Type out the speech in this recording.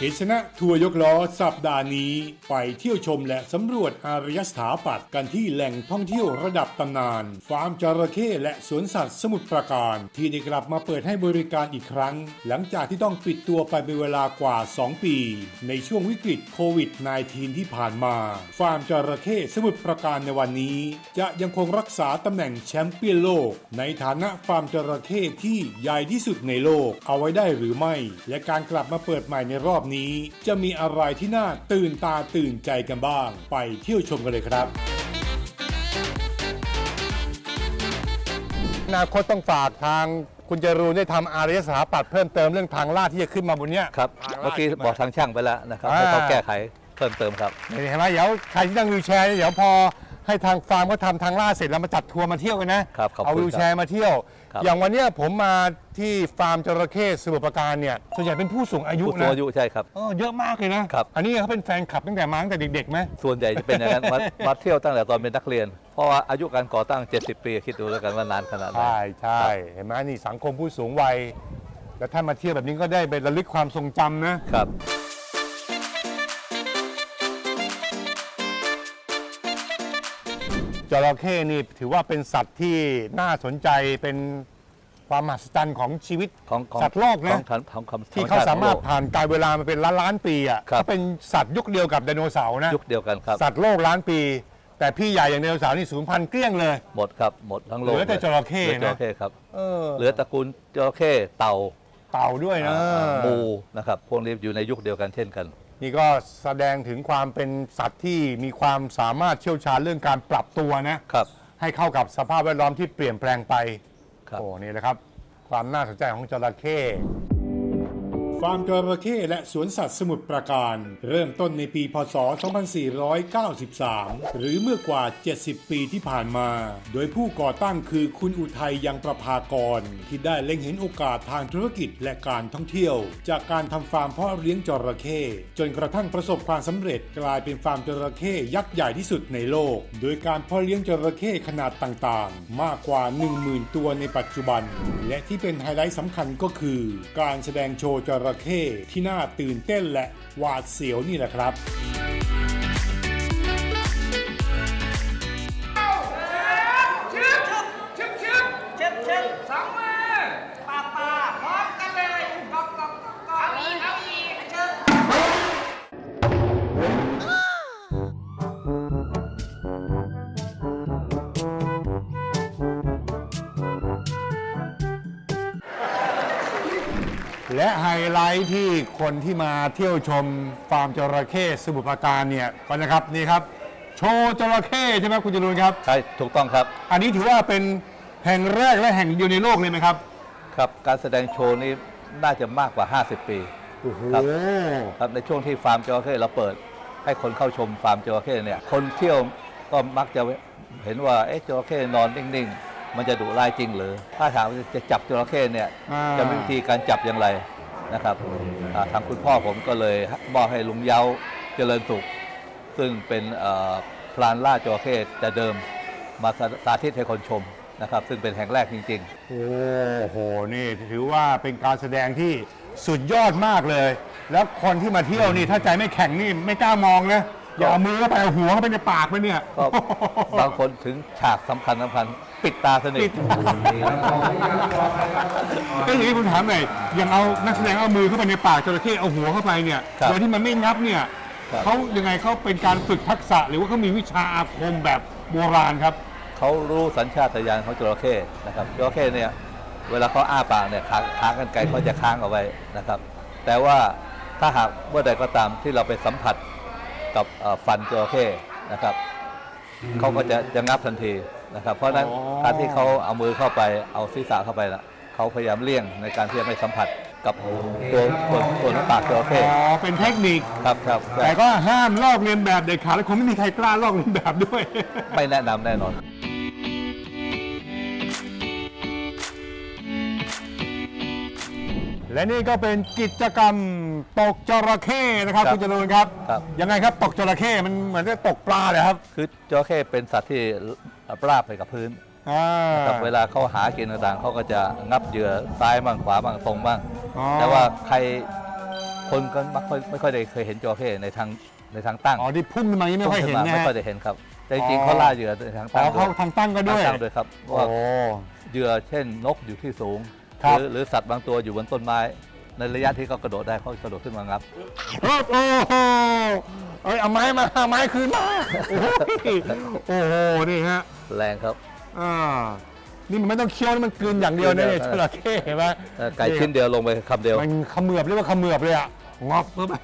กิษณะทัวร์ยกล้อสัปดาห์นี้ ไปเที่ยวชมและสำรวจอารยสถาปัตย์กันที่แหล่งท่องเที่ยวระดับตำนาน ฟาร์มจระเข้และสวนสัตว์สมุทรปราการ ที่ได้กลับมาเปิดให้บริการอีกครั้ง หลังจากที่ต้องปิดตัวไปเป็นเวลากว่า 2 ปี ในช่วงวิกฤตโควิด -19 ที่ผ่านมา ฟาร์มจระเข้สมุทรปราการในวันนี้ จะยังคงรักษาตำแหน่งแชมป์เปี้ยนโลก ในฐานะฟาร์มจระเข้ที่ใหญ่ที่สุดในโลก เอาไว้ได้หรือไม่ และการกลับมาเปิดใหม่ในรอบนี้จะมีอะไรที่น่าตื่นตาตื่นใจกันบ้าง ไปเที่ยวชมกันเลยครับอนาคตต้องฝากทางคุณจรูนได้ทำอารยสถาปัตย์เพิ่มเติมเรื่องทางลาดที่จะขึ้นมาบนเนี้ย ครับ ทางลาดเมื่อกี้ขึ้นมาบอกทางช่างไปแล้วนะครับอ่า ให้เขาแก้ไขเพิ่มเติมครับ เห็นไหมเดี๋ยวใครที่นั่งวิวแชร์เนี่ยเดี๋ยวพอ ให้ทางฟาร์มเขาทำทางลาดเสร็จแล้วมาจัดทัวร์มาเที่ยวกันนะครับขอบคุณเอาวิวแชร์มาเที่ยว ครับอย่างวันเนี้ยผมมาที่ฟาร์มจระเข้สมุทรปราการเนี่ยส่วนใหญ่เป็นผู้สูงอายุผู้สูนะงอายุใช่ครับ เออเยอะมากเลยนะครับ อันนี้เขาเป็นแฟนคลับตั้งแต่มาตั้งแต่เด็กๆไหมส่วนใหญ่จะเป็นอย่างนั้นมามาเที่ยวตั้งแต่ตอนเป็นนักเรียน เพราะว่าอายุการก่อตั้ง 70 ปีคิดดูแล้วกันว่านานขนาดไหน ใช่ใช่เห็นไหมนี่สังคมผู้สูงวัย แล้วถ้ามาเที่ยวแบบนี้ก็ได้ไประลึกความทรงจำนะ ครับ จระเข้นี่ถือว่าเป็นสัตว์ที่น่าสนใจเป็นความมหัศจรรย์ของชีวิตของของสัตว์โลกขอนะงของของของที่เขาธชติสามารถของโลกผ่านการเวลามาเป็นล้านล้านๆปีอะครับเขาเป็นสัตว์ยุคเดียวกับไดโนเสาร์นะ ยุคเดียวกันครับ สัตว์โลกล้านปี แต่พี่ใหญ่อย่างไดโนเสาร์นี่สูญพันธุ์เกลี้ยงเลย หมดครับ หมดทั้งโลกเหลือแต่จระเข้หลือจนะ ระเข้ครับเออเหลือตระกูลจระเข้เต่าเต่าด้วยนะ อ่ามูนะครับพวกนี้อยู่ในยุคเดียวกันเช่นกัน นี่ก็แสดงถึงความเป็นสัตว์ที่มีความสามารถเชี่ยวชาญเรื่องการปรับตัวนะครับ ให้เข้ากับสภาพแวดล้อมที่เปลี่ยนแปลงไปครับ โอ้นี่แหละครับ ความน่าสนใจของจระเข้ ฟาร์มจระเข้และสวนสัตว์สมุทรปราการ เริ่มต้นในปีพศ 2493 หรือเมื่อกว่า 70 ปีที่ผ่านมา โดยผู้ก่อตั้งคือคุณอุทัยยังประภากร ที่ได้เล็งเห็นโอกาสทางธุรกิจและการท่องเที่ยว จากการทำฟาร์มเพาะเลี้ยงจระเข้จนกระทั่งประสบความสำเร็จกลายเป็นฟาร์มจระเข้ยักษ์ใหญ่ที่สุดในโลก โดยการเพาะเลี้ยงจระเข้ขนาดต่างๆ มากกว่า 10,000 ตัวในปัจจุบัน และที่เป็นไฮไลท์สำคัญก็คือ การแสดงโชว์จระเข้ที่น่าตื่นเต้นและหวาดเสียวนี่แหละครับชึบชึบชึบชึบชึบสองมือปาปา และไฮไลท์ที่คนที่มาเที่ยวชมฟาร์มจระเข้สมุทรปราการเนี่ยก็นะครับนี่ครับ โชว์จระเข้ใช่ไหมคุณจรูนครับ ใช่ถูกต้องครับ อันนี้ถือว่าเป็นแห่งแรกและแห่งเดียวในโลกเลยไหมครับ ครับ การแสดงโชว์นี้น่าจะมากกว่า 50 ปีโอ้โหครับครับในช่วงที่ฟาร์มจระเข้เราเปิด ให้คนเข้าชมฟาร์มจระเข้เนี่ยคนเที่ยวก็มักจะเห็นว่าเอ๊ะจระเข้นอนนิ่งๆ มันจะดุร้ายจริงหรือ ถ้าถามว่าจะจับจระเข้เนี่ยอ่าจะมีวิธีการจับอย่างไรนะครับอ่าทางคุณพ่อผมก็เลยมอบให้ลุงเยาเจริญสุข ซึ่งเป็นเอ่อพลานล่าจระเข้แต่เดิมมาสาสาธิตให้คนชมนะครับ ซึ่งเป็นแห่งแรกจริง ๆ โอ้โหนี่ถือว่าเป็นการแสดงที่สุดยอดมากเลย แล้วคนที่มาเที่ยวนี่ถ้าใจไม่แข็งนี่ไม่กล้ามองนะอย่าเอามือเข้าไปเอาหัวเข้าไปในปากมันเนี่ยก็บางคนถึงฉากสำคัญสำคัญ ปิดตาสนิทก็อย่างนี้ผมถามหน่อยอย่างเอานักแสดงเอามือเข้าไปในปากจระเข้เอาหัวเข้าไปเนี่ยครับโดยที่มันไม่งับเนี่ยครับ เขายังไงเขาเป็นการฝึกทักษะหรือว่าเขามีวิชาอาคมแบบโบราณครับ เขารู้สัญชาตญาณของจระเข้นะครับจระเข้เนี่ยเวลาเขาอ้าปากเนี่ยค้างค้างกันไกลเขาจะค้างเอาไว้นะครับ แต่ว่าถ้าหากเมื่อใดก็ตามที่เราไปสัมผัสกับเอ่อฟันจระเข้นะครับเขาก็จะจะงับทันที นะครับ เพราะฉะนั้นอ๋อ การที่เขาเอามือเข้าไปเอาศีรษะเข้าไปนะเขาพยายามเลี่ยงในการที่จะไม่สัมผัสกับตัวตัวตัวหน้าปากจระเข้อ๋อเป็นเทคนิค ครับครับแต่ก็ห้ามลอกเลียนแบบเด็ดขาดและคงไม่มีใครกล้าลอกเลียนแบบด้วย ไม่แนะนำแน่นอน และนี่ก็เป็นกิจกรรมตกจระเข้นะครับครับคุณจรูนครับ ครับ ยังไงครับตกจระเข้มันเหมือนจะตกปลาเลยครับ คือจระเข้เป็นสัตว์ที่ ราบไปกับพื้นอ่าครับเวลาเขาหากินต่างๆเขาก็จะงับเหยื่อซ้ายบ้างขวาบ้างตรงบ้างอ๋อ แต่ว่าใครคนก็ไม่ค่อยไม่ค่อยได้เคยเห็นจระเข้ในทางในทางตั้งอ๋อที่พุ่งขึ้นมาอย่างนี้ไม่ค่อยเห็นพุ่งขึ้นะไม่ฮะ ค่อยได้เห็นครับ แต่จอ๋ริงอๆเขาล่าเหยื่อในทางอ๋ตั้องเขาทางตั้งก็ด้วย ทางตั้งด้วยครับโอ้ว่าเหยื่อเช่นนกอยู่ที่สูงครัหบรือหรือสัตว์บางตัวอยู่บนต้นไม้ ในระยะที่เขากระโดดได้เขากระโดดขึ้นมางับ โอ้โหเอ้ยเอาไม้มาเอาไม้คืนมาโอ้โหโอ้โหนี่ฮะแรงครับอ่านี่มันไม่ต้องเคี้ยวนี่มันกลืนอย่างเดียวนะเนี่ยจระเข้เห็นไหมเอ่อไก่ชิ้นเดียวลงไปคำเดียว มันเขมือบเรียกว่าเขมือบเลยอะงอบเข้าไป